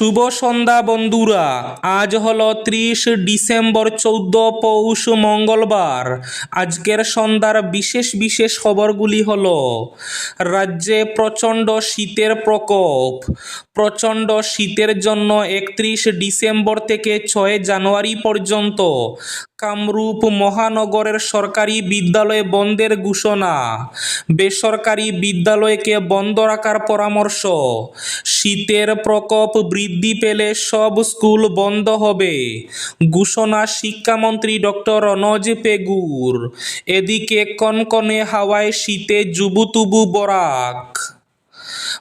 শুভ সন্ধ্যা বন্ধুরা। আজ হলো ত্রিশ ডিসেম্বর চৌদ্দ পৌষ মঙ্গলবার। আজকের সন্ধ্যার বিশেষ বিশেষ খবরগুলি হল, রাজ্যে প্রচণ্ড শীতের প্রকোপ। প্রচণ্ড শীতের জন্য একত্রিশ ডিসেম্বর থেকে ছয় জানুয়ারি পর্যন্ত কামরূপ মহানগরের সরকারি বিদ্যালয় বন্ধের ঘোষণা। বেসরকারি বিদ্যালয়কে বন্ধ রাখার পরামর্শ। শীতের প্রকোপ বৃদ্ধি পেলে সব স্কুল বন্ধ হবে। ঘোষণা শিক্ষামন্ত্রী ডক্টর রনজ পেগুর এদিকে কনকনে হাওয়ায় শীতে জুবুতুবু বরাক।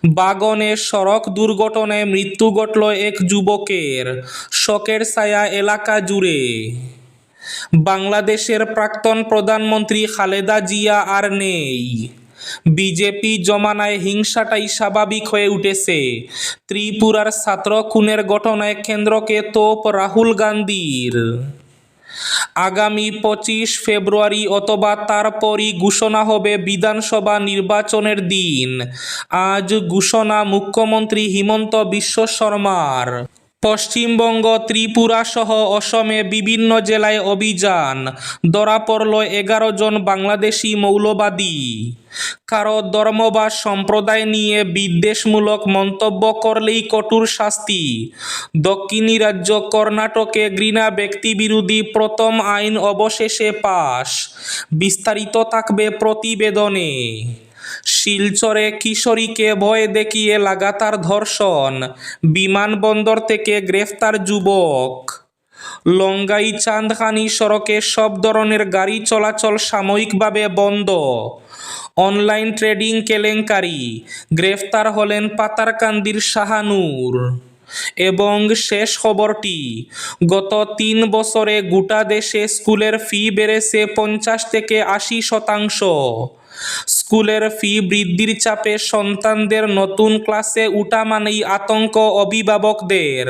বাগনে সড়ক দুর্ঘটনায় মৃত্যু ঘটল এক যুবকের। শোকের ছায়া এলাকা জুড়ে। বাংলাদেশের প্রাক্তন প্রধানমন্ত্রী খালেদা জিয়া আর নেই। বিজেপি জমানায় হিংসাটাই স্বাভাবিক হয়ে উঠেছে। ত্রিপুরার ছাত্র খুনের ঘটনায় কেন্দ্রকে তোপ রাহুল গান্ধীর। আগামী পঁচিশ ফেব্রুয়ারি অথবা তারপরই ঘোষণা হবে বিধানসভা নির্বাচনের দিন। আজ ঘোষণা মুখ্যমন্ত্রী হিমন্ত বিশ্ব শর্মার। পশ্চিমবঙ্গ ত্রিপুরা সহ অসমে বিভিন্ন জেলায় অভিযান। ধরা পড়ল এগারো জন বাংলাদেশি মৌলবাদী। কারও ধর্ম বা সম্প্রদায় নিয়ে বিদ্বেষমূলক মন্তব্য করলেই কঠোর শাস্তি। দক্ষিণী রাজ্য কর্ণাটকে ঘৃণা ব্যক্তিবিরোধী প্রথম আইন অবশেষে পাশ। বিস্তারিত থাকবে প্রতিবেদনে। শিলচরে কিশোরীকে ভয় দেখিয়ে লাগাতার ধর্ষণ। বিমানবন্দর থেকে গ্রেফতার যুবক। লঙ্গাই চাঁদখানি সড়কে সব ধরনের গাড়ি চলাচল সাময়িকভাবে বন্ধ। অনলাইন ট্রেডিং কেলেঙ্কারি। গ্রেফতার হলেন পাতারকান্দির শাহানুর। এবং শেষ খবরটি, গত তিন বছরে গোটা দেশে স্কুলের ফি বেড়েছে পঞ্চাশ থেকে আশি শতাংশ। স্কুলের ফি বৃদ্ধির চাপে সন্তানদের নতুন ক্লাসে উঠা মানেই আতঙ্ক অভিভাবকদের।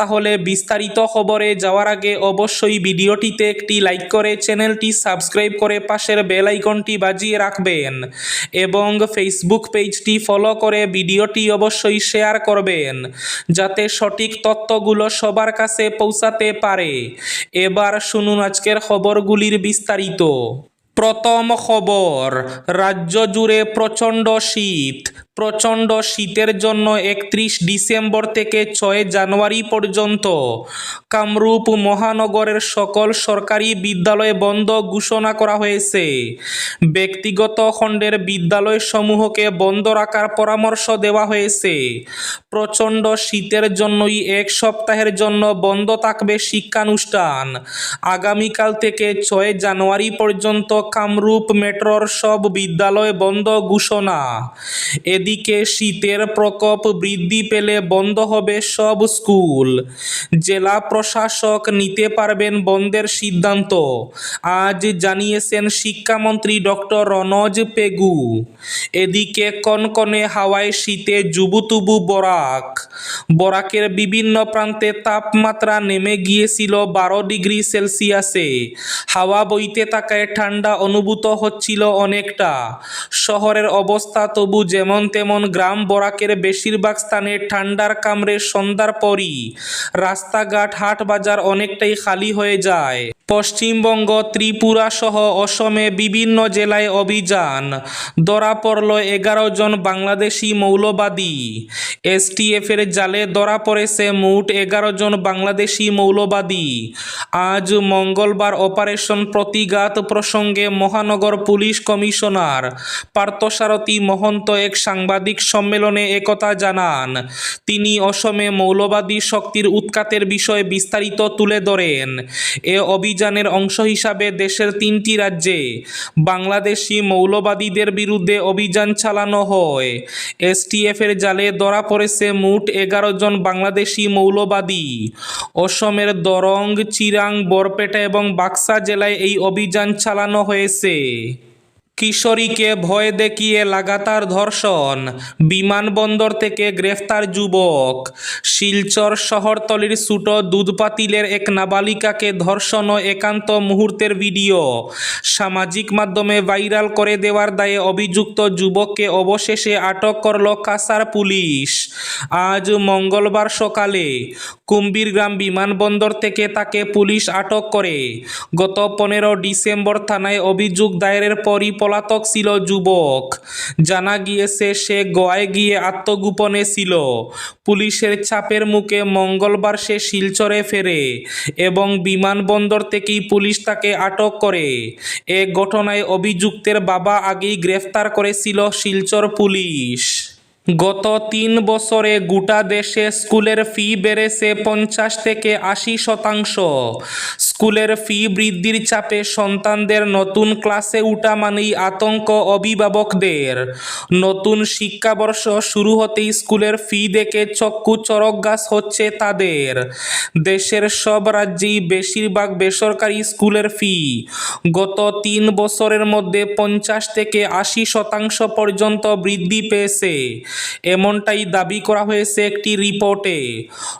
তাহলে বিস্তারিত খবরে যাওয়ার আগে অবশ্যই ভিডিওটিতে একটি লাইক করে চ্যানেলটি সাবস্ক্রাইব করে পাশের বেল আইকনটি বাজিয়ে রাখবেন এবং ফেসবুক পেজটি ফলো করে ভিডিওটি অবশ্যই শেয়ার করবেন, যাতে সঠিক তথ্যগুলো সবার কাছে পৌঁছাতে পারে। এবার শুনুন আজকের খবরগুলির বিস্তারিত। প্রথম খবর রাজ্য জুড়ে প্রচণ্ড শীত। প্রচণ্ড শীতের জন্য একত্রিশ ডিসেম্বর থেকে ছয় জানুয়ারি পর্যন্ত কামরূপ মহানগরের সকল সরকারি বিদ্যালয় বন্ধ ঘোষণা করা হয়েছে। ব্যক্তিগত খণ্ডের বিদ্যালয়সমূহকে বন্ধ রাখার পরামর্শ দেওয়া হয়েছে। প্রচণ্ড শীতের জন্যই এক সপ্তাহের জন্য বন্ধ থাকবে শিক্ষানুষ্ঠান। আগামীকাল থেকে ছয় জানুয়ারি পর্যন্ত কামরূপ মেট্রোর সব বিদ্যালয় বন্ধ ঘোষণা। এদিকে শীতের প্রকোপ বৃদ্ধি পেলে বন্ধ হবে সব স্কুল। জেলা প্রশাসক নিতে পারবেন বন্ধের সিদ্ধান্ত। আজ জানিয়েছেন শিক্ষামন্ত্রী ডক্টর রনজ পেগু। এদিকে কনকনে হাওয়ায় শীতে জুবুতুবু বরাক। বরাকের বিভিন্ন প্রান্তে তাপমাত্রা নেমে গিয়েছিল বারো ডিগ্রি সেলসিয়াসে। হাওয়া বইতে থাকায় ঠান্ডা অনুভূত হচ্ছিল অনেকটা। শহরের অবস্থা তবু যেমন তেমন গ্রাম বরাকের বেশিরভাগ স্থানে ঠান্ডার কামড়ে সন্ধ্যার পরই রাস্তাঘাট হাট বাজার অনেকটাই খালি হয়ে যায়। পশ্চিমবঙ্গ, ত্রিপুরা সহ অসমে বিভিন্ন জেলায় অভিযান। ধরা পড়ল এগারো জন বাংলাদেশি মৌলবাদী। এসটিএফের জালে ধরা পড়েছে মোট এগারো জন বাংলাদেশি মৌলবাদী। আজ মঙ্গলবার অপারেশন প্রতিঘাত প্রসঙ্গে মহানগর পুলিশ কমিশনার পার্থসারথী মহন্ত এক সাংবাদিক সম্মেলনে একথা জানান। তিনি অসমে মৌলবাদী শক্তির উৎখাতের বিষয়ে বিস্তারিত তুলে ধরেন। এ অভিযানের অংশ হিসাবে দেশের তিনটি রাজ্যে বাংলাদেশি মৌলবাদীদের বিরুদ্ধে অভিযান চালানো হয়। এসটিএফের জালে ধরা পড়েছে মোট এগারো জন বাংলাদেশি মৌলবাদী। অসমের দরং, চিরাং, বরপেটা এবং বাক্সা জেলায় এই অভিযান চালানো হয়েছে। কিশোরীকে ভয় দেখিয়ে লাগাতার ধর্ষণ। বিমানবন্দর থেকে গ্রেফতার যুবক। শিলচর শহরতলির সুটো দুধপাতিলের এক নাবালিকাকে ধর্ষণ ও একান্ত মুহূর্তের ভিডিও। সামাজিক মাধ্যমে ভাইরাল করে দেওয়ার দায়ে অভিযুক্ত যুবককে অবশেষে আটক করল কাসার পুলিশ। আজ মঙ্গলবার সকালে কুম্বীরগ্রাম বিমানবন্দর থেকে তাকে পুলিশ আটক করে। গত পনেরো ডিসেম্বর থানায় অভিযোগ দায়েরের পরই পলাতক ছিল যুবক। জানা গিয়েছে, সে গোয়ায় গিয়ে আত্মগোপনে ছিল। পুলিশের চাপের মুখে মঙ্গলবার সে শিলচরে ফেরে এবং বিমানবন্দর থেকেই পুলিশ তাকে আটক করে। এ ঘটনায় অভিযুক্তের বাবা আগেই গ্রেফতার করেছিল শিলচর পুলিশ। গত তিন বছরে গোটা দেশে স্কুলের ফি বেড়েছে পঞ্চাশ থেকে আশি শতাংশ। স্কুলের ফি বৃদ্ধির চাপে সন্তানদের নতুন ক্লাসে উঠা মানেই আতঙ্ক অভিভাবকদের। নতুন শিক্ষাবর্ষ শুরু হতেই স্কুলের ফি দেখে চক্ষু চরক গাছ হচ্ছে তাদের। দেশের সব রাজ্যেই বেশিরভাগ বেসরকারি স্কুলের ফি। গত তিন বছরের মধ্যে পঞ্চাশ থেকে আশি শতাংশ পর্যন্ত বৃদ্ধি পেয়েছে। এমনটাই দাবি করা হয়েছে একটি রিপোর্টে।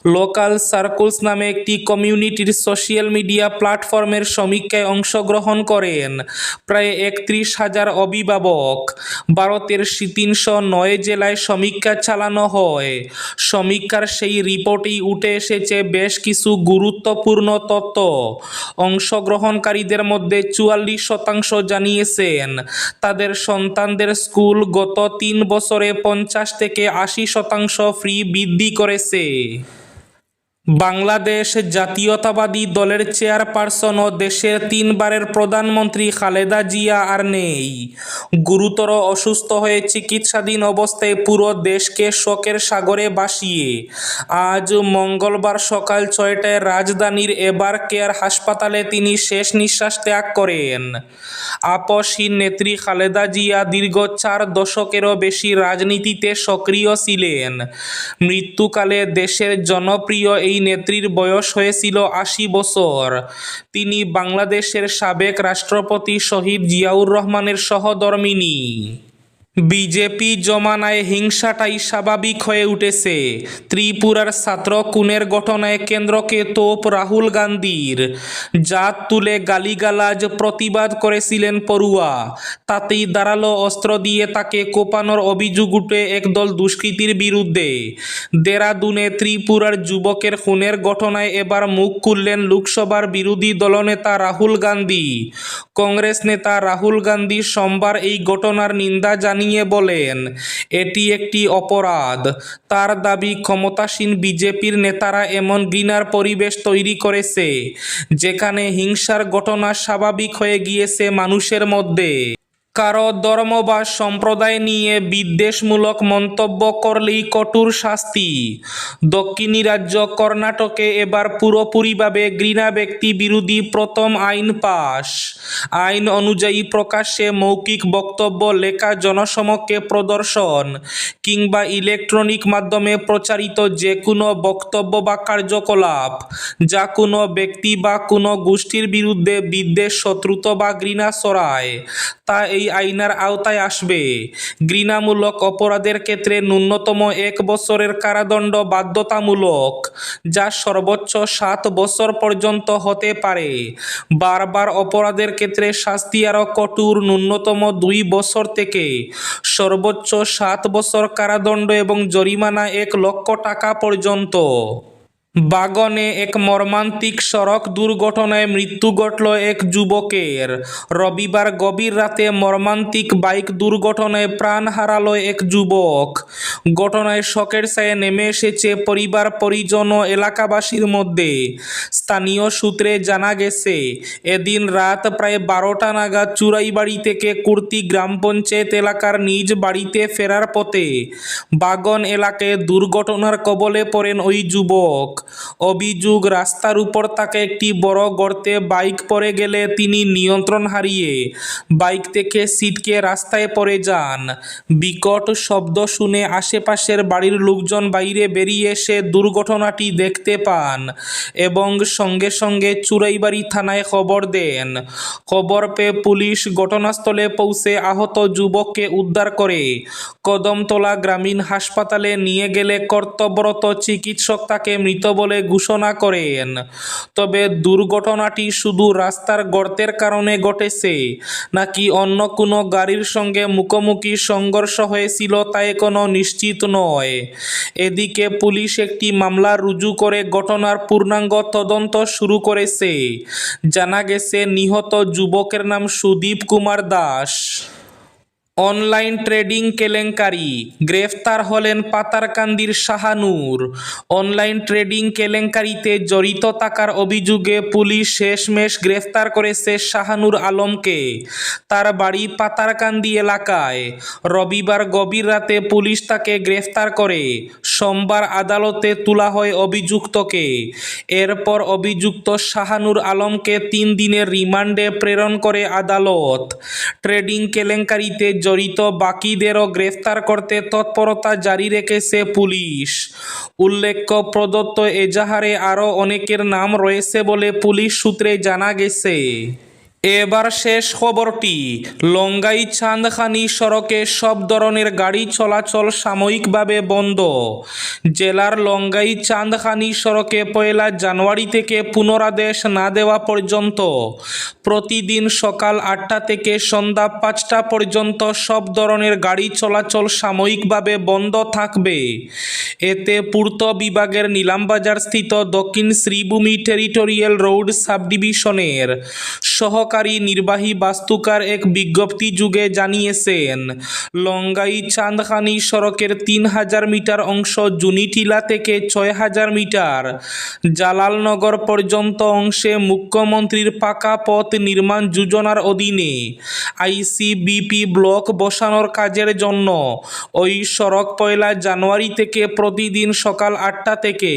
লোকাল সার্কুলস নামে একটি কমিউনিটির সোশ্যাল মিডিয়া প্ল্যাটফর্মের সমীক্ষায় অংশগ্রহণ করেন প্রায় একত্রিশ হাজার অভিভাবক। ভারতের তিনশো নয় জেলায় সমীক্ষা চালানো হয়। সমীক্ষার সেই রিপোর্টেই উঠে এসেছে বেশ কিছু গুরুত্বপূর্ণ তথ্য। অংশগ্রহণকারীদের মধ্যে চুয়াল্লিশ শতাংশ জানিয়েছেন, তাদের সন্তানদের স্কুল গত তিন বছরে পঞ্চাশ থেকে আশি শতাংশ ফ্রি বৃদ্ধি করেছে। বাংলাদেশ জাতীয়তাবাদী দলের চেয়ারপারসন ও দেশের তিনবারের প্রধানমন্ত্রী খালেদা জিয়া আর নেই। গুরুতর অসুস্থ হয়ে চিকিৎসাধীন অবস্থায় পুরো দেশকে শোকের সাগরে বাসিয়ে আজ মঙ্গলবার সকাল ছয়টায় রাজধানীর এবার কেয়ার হাসপাতালে তিনি শেষ নিঃশ্বাস ত্যাগ করেন। আপসহীন নেত্রী খালেদা জিয়া দীর্ঘ চার দশকেরও বেশি রাজনীতিতে সক্রিয় ছিলেন। মৃত্যুকালে দেশের জনপ্রিয় এই নেত্রীর বয়স হয়েছিল আশি বছর। তিনি বাংলাদেশের সাবেক রাষ্ট্রপতি শহীদ জিয়াউর রহমানের সহধর্মিণী। বিজেপি জমানায় হিংসাটাই স্বাভাবিক হয়ে উঠেছে। ত্রিপুরার ছাত্র খুনের ঘটনায় কেন্দ্রকে তোপ রাহুল গান্ধীর। জাত তুলে গালিগালাজ প্রতিবাদ করেছিলেন পড়ুয়া। তাতেই দাঁড়াল অস্ত্র দিয়ে তাকে কোপানোর অভিযোগ উঠে একদল দুষ্কৃতীর বিরুদ্ধে। দেরাদুনে ত্রিপুরার যুবকের খুনের ঘটনায় এবার মুখ খুললেন লোকসভার বিরোধী দলনেতা রাহুল গান্ধী। কংগ্রেস নেতা রাহুল গান্ধী সোমবার এই ঘটনার নিন্দা জানিয়ে বলেন, এটি একটি অপরাধ। তার দাবি ক্ষমতাসীন বিজেপির নেতারা এমন ঘৃণার পরিবেশ তৈরি করেছে, যেখানে হিংসার ঘটনা স্বাভাবিক হয়ে গিয়েছে মানুষের মধ্যে। কারও ধর্ম বা সম্প্রদায় নিয়ে বিদ্বেষমূলক মন্তব্য করলেই কঠোর শাস্তি। দক্ষিণী রাজ্য কর্ণাটকে এবার পুরোপুরিভাবে ঘৃণা ব্যক্তি বিরোধী প্রথম আইন পাশ। আইন অনুযায়ী প্রকাশ্যে মৌখিক বক্তব্য লেখা জনসমক্ষে প্রদর্শন কিংবা ইলেকট্রনিক মাধ্যমে প্রচারিত যে কোনো বক্তব্য বা কার্যকলাপ, যা কোনো ব্যক্তি বা কোনো গোষ্ঠীর বিরুদ্ধে বিদ্বেষ, শত্রুতা বা ঘৃণা ছড়ায়, তা এই আইনের আওতায় আসবে। ঘৃণামূলক অপরাধের ক্ষেত্রে ন্যূনতম এক বছরের কারাদণ্ড বাধ্যতামূলক, যা সর্বোচ্চ সাত বছর পর্যন্ত হতে পারে। বারবার অপরাধের ক্ষেত্রে শাস্তি আরও কঠোর, ন্যূনতম দুই বছর থেকে। সর্বোচ্চ সাত বছর কারাদণ্ড এবং জরিমানা এক লক্ষ টাকা পর্যন্ত। বাগনে এক মর্মান্তিক সড়ক দুর্ঘটনায় মৃত্যু ঘটল এক যুবকের। রবিবার গভীর রাতে মর্মান্তিক বাইক দুর্ঘটনায় প্রাণ হারালো এক যুবক। ঘটনায় শোকের ছায়া নেমে এসেছে পরিবার, পরিজন ও এলাকাবাসীর মধ্যে। স্থানীয় সূত্রে জানা গেছে, এদিন রাত প্রায় বারোটা নাগাদ চুরাইবাড়ি থেকে কুর্তি গ্রাম পঞ্চায়েত এলাকার নিজ বাড়িতে ফেরার পথে বাগন এলাকায় দুর্ঘটনার কবলে পড়েন ওই যুবক। অভিযোগ, রাস্তার উপর তাকে একটি বড় গর্তে বাইক পড়ে গেলে তিনি নিয়ন্ত্রণ হারিয়ে বাইক থেকে সিটকে রাস্তায় পড়ে যান। বিকট শব্দ শুনে আশেপাশের বাড়ির লোকজন বাইরে বেরিয়ে এসে দুর্ঘটনাটি দেখতে পান এবং সঙ্গে সঙ্গে চুরাইবাড়ি থানায় খবর দেন। খবর পেয়ে পুলিশ ঘটনাস্থলে পৌঁছে আহত যুবককে উদ্ধার করে কদমতলা গ্রামীণ হাসপাতালে নিয়ে গেলে কর্তব্যরত চিকিৎসক তাকে মৃত বলে ঘোষণা করেন। তবে দুর্ঘটনাটি শুধু রাস্তার গর্তের কারণে ঘটেছে, নাকি অন্য কোনো গাড়ির সঙ্গে মুখোমুখি সংঘর্ষ হয়েছিল তা এখনও নিশ্চিত নয়। এদিকে পুলিশ একটি মামলা রুজু করে ঘটনার পূর্ণাঙ্গ তদন্ত শুরু করেছে। জানা গেছে, নিহত যুবকের নাম সুদীপ কুমার দাস। অনলাইন ট্রেডিং কেলেঙ্কারি। গ্রেফতার হলেন পাতারকান্দির শাহানুর। অনলাইন ট্রেডিং কেলেঙ্কারিতে জড়িত থাকার অভিযোগে পুলিশ শেষমেশ গ্রেফতার করেছে শাহানুর আলমকে। তার বাড়ি পাতারকান্দি এলাকায়। রবিবার গভীর রাতে পুলিশ তাকে গ্রেফতার করে। সোমবার আদালতে তোলা হয় অভিযুক্তকে। এরপর অভিযুক্ত শাহানুর আলমকে তিন দিনের রিমান্ডে প্রেরণ করে আদালত। ট্রেডিং কেলেঙ্কারিতে জড়িত বাকিদেরও গ্রেফতার করতে তৎপরতা জারি রেখেছে পুলিশ। উল্লেখ্য, প্রদত্ত এজাহারে আরও অনেকের নাম রয়েছে বলে পুলিশ সূত্রে জানা গেছে। এবার শেষ খবরটি। লঙ্গাই চাঁদখানি সড়কে সব ধরনের গাড়ি চলাচল সাময়িকভাবে বন্ধ। জেলার লঙ্গাই চাঁদখানি সড়কে পয়লা জানুয়ারি থেকে পুনরাদেশ না দেওয়া পর্যন্ত প্রতিদিন সকাল আটটা থেকে সন্ধ্যা পাঁচটা পর্যন্ত সব ধরনের গাড়ি চলাচল সাময়িকভাবে বন্ধ থাকবে। এতে পূর্ত বিভাগের নিলামবাজার স্থিত দক্ষিণ শ্রীভূমি টেরিটোরিয়াল রোড সাবডিভিশনের সহকারী নির্বাহী বাস্তুকার এক বিজ্ঞপ্তি যুগে জানিয়েছেন লঙ্গাই চাঁদখানি সড়কের তিন হাজার মিটার অংশ জুনিটিলা থেকে ছয় হাজার মিটার জালালনগর পর্যন্ত অংশে মুখ্যমন্ত্রীর পাকা পথ নির্মাণ যোজনার অধীনে আইসিবিপি ব্লক বসানোর কাজের জন্য ওই সড়ক পয়লা জানুয়ারি থেকে প্রতিদিন সকাল আটটা থেকে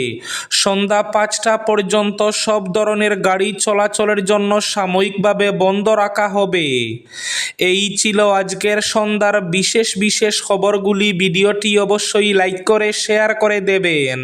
সন্ধ্যা পাঁচটা পর্যন্ত সব ধরনের গাড়ি চলাচলের জন্য সাময়িকভাবে বন্ধ রাখা হবে। এই ছিল আজকের সন্ধ্যার বিশেষ বিশেষ খবরগুলি। ভিডিওটি অবশ্যই লাইক করে, শেয়ার করে দেবেন।